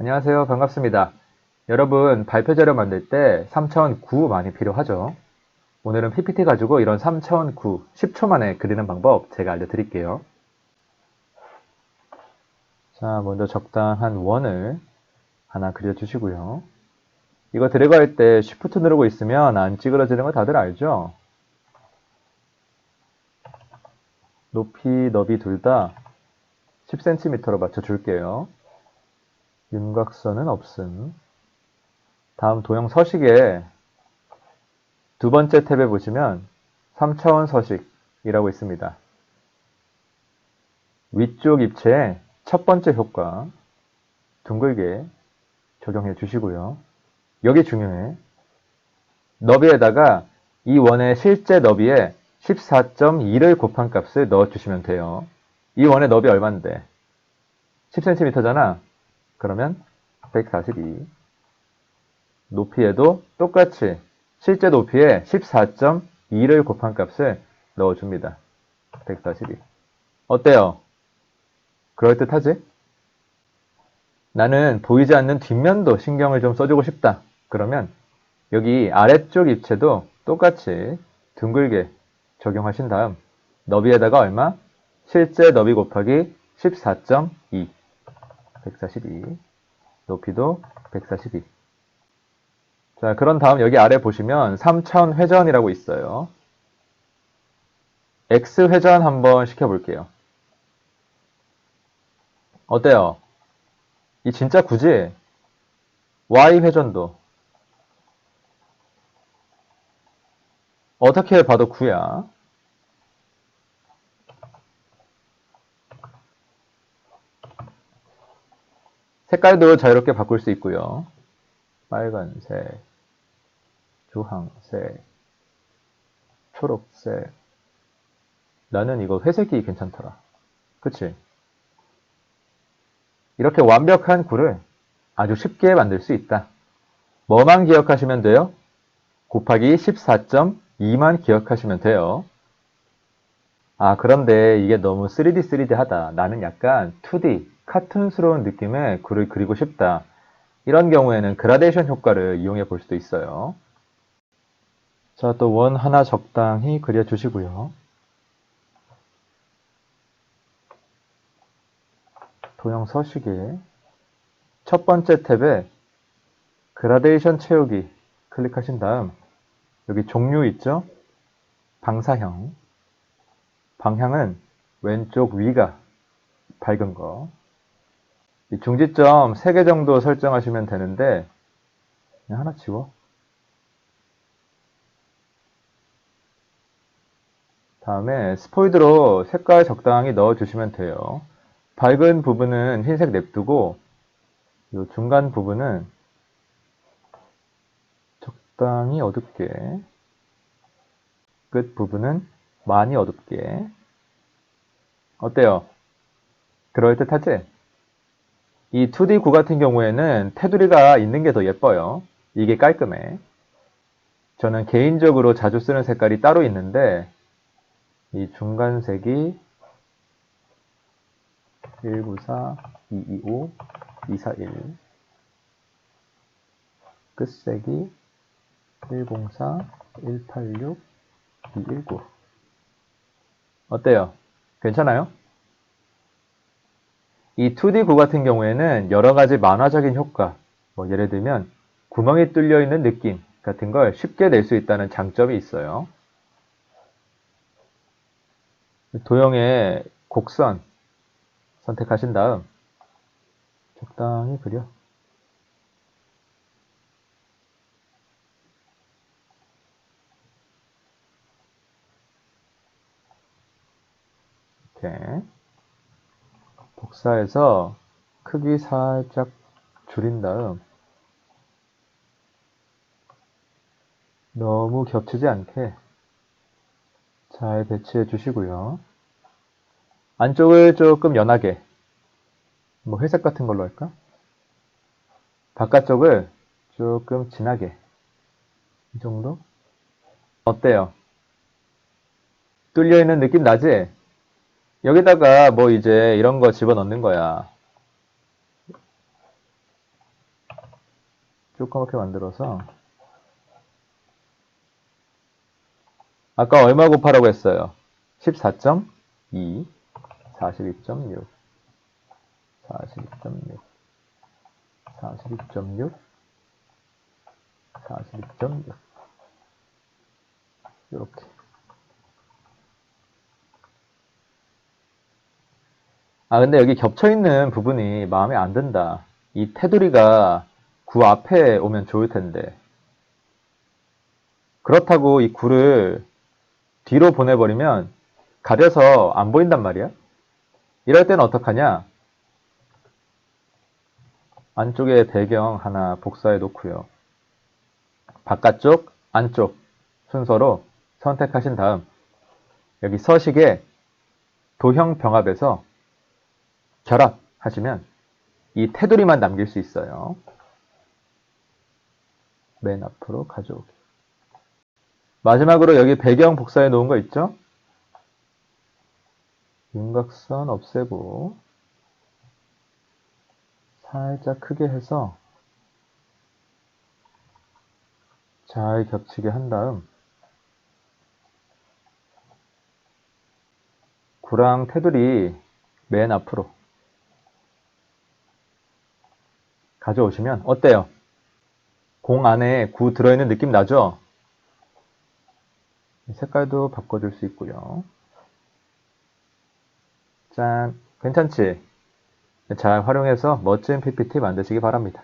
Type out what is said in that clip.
안녕하세요. 반갑습니다. 여러분, 발표 자료 만들 때3009 많이 필요하죠? 오늘은 PPT 가지고 이런 3009 10초 만에 그리는 방법 제가 알려드릴게요. 자, 먼저 적당한 원을 하나 그려주시고요. 이거 들어갈 때 Shift 누르고 있으면 안 찌그러지는 거 다들 알죠? 높이, 너비 둘 다 10cm로 맞춰줄게요. 윤곽선은 없음. 다음 도형 서식에 두 번째 탭에 보시면 3차원 서식이라고 있습니다. 위쪽 입체에 첫 번째 효과 둥글게 적용해 주시고요. 여기 중요해. 너비에다가 이 원의 실제 너비에 14.2를 곱한 값을 넣어 주시면 돼요. 이 원의 너비 얼만데? 10cm잖아. 그러면 142. 높이에도 똑같이 실제 높이에 14.2를 곱한 값을 넣어줍니다. 142. 어때요? 그럴듯하지? 나는 보이지 않는 뒷면도 신경을 좀 써주고 싶다. 그러면 여기 아래쪽 입체도 똑같이 둥글게 적용하신 다음 너비에다가 얼마? 실제 너비 곱하기 14.2 142 높이도 142 자, 그런 다음 여기 아래 보시면 3차원 회전이라고 있어요. X 회전 한번 시켜볼게요. 어때요? 이 진짜 굳이 Y 회전도 어떻게 봐도 9야. 색깔도 자유롭게 바꿀 수 있고요. 빨간색, 주황색, 초록색. 나는 이거 회색이 괜찮더라. 그치? 이렇게 완벽한 굴을 아주 쉽게 만들 수 있다. 뭐만 기억하시면 돼요? 곱하기 14.2만 기억하시면 돼요. 아, 그런데 이게 너무 3D, 3D 하다. 나는 약간 2D, 카툰스러운 느낌의 굴을 그리고 싶다. 이런 경우에는 그라데이션 효과를 이용해 볼 수도 있어요. 자, 또 원 하나 적당히 그려주시고요. 도형 서식에 첫 번째 탭에 그라데이션 채우기 클릭하신 다음 여기 종류 있죠? 방사형 방향은 왼쪽 위가 밝은 거이 중지점 3개 정도 설정하시면 되는데 그냥 하나 지워 다음에 스포이드로 색깔 적당히 넣어주시면 돼요 밝은 부분은 흰색 냅두고 이 중간 부분은 적당히 어둡게 끝 부분은 많이 어둡게 어때요? 그럴듯하지? 이 2D 구 같은 경우에는 테두리가 있는 게 더 예뻐요. 이게 깔끔해. 저는 개인적으로 자주 쓰는 색깔이 따로 있는데 이 중간색이 194, 225, 241 끝색이 104, 186, 219 어때요? 괜찮아요? 이 2D 구 같은 경우에는 여러 가지 만화적인 효과, 뭐 예를 들면 구멍이 뚫려 있는 느낌 같은 걸 쉽게 낼 수 있다는 장점이 있어요. 도형의 곡선 선택하신 다음 적당히 그려. 이렇게 복사해서 크기 살짝 줄인 다음 너무 겹치지 않게 잘 배치해 주시고요. 안쪽을 조금 연하게 뭐 회색 같은 걸로 할까? 바깥쪽을 조금 진하게 이 정도? 어때요? 뚫려 있는 느낌 나지? 여기다가 뭐 이제 이런 거 집어넣는 거야. 조그맣게 만들어서 아까 얼마 곱하라고 했어요? 14.2 42.6 42.6 42.6 42.6 이렇게 아 근데 여기 겹쳐있는 부분이 마음에 안 든다. 이 테두리가 구 앞에 오면 좋을 텐데. 그렇다고 이 구를 뒤로 보내버리면 가려서 안 보인단 말이야? 이럴 때는 어떡하냐? 안쪽에 배경 하나 복사해 놓고요. 바깥쪽 안쪽 순서로 선택하신 다음 여기 서식에 도형 병합에서 결합 하시면 이 테두리만 남길 수 있어요. 맨 앞으로 가져오기. 마지막으로 여기 배경 복사해 놓은 거 있죠? 윤곽선 없애고 살짝 크게 해서 잘 겹치게 한 다음 구랑 테두리 맨 앞으로 가져오시면 어때요? 공 안에 구 들어있는 느낌 나죠? 색깔도 바꿔줄 수 있고요. 짠, 괜찮지? 잘 활용해서 멋진 PPT 만드시기 바랍니다.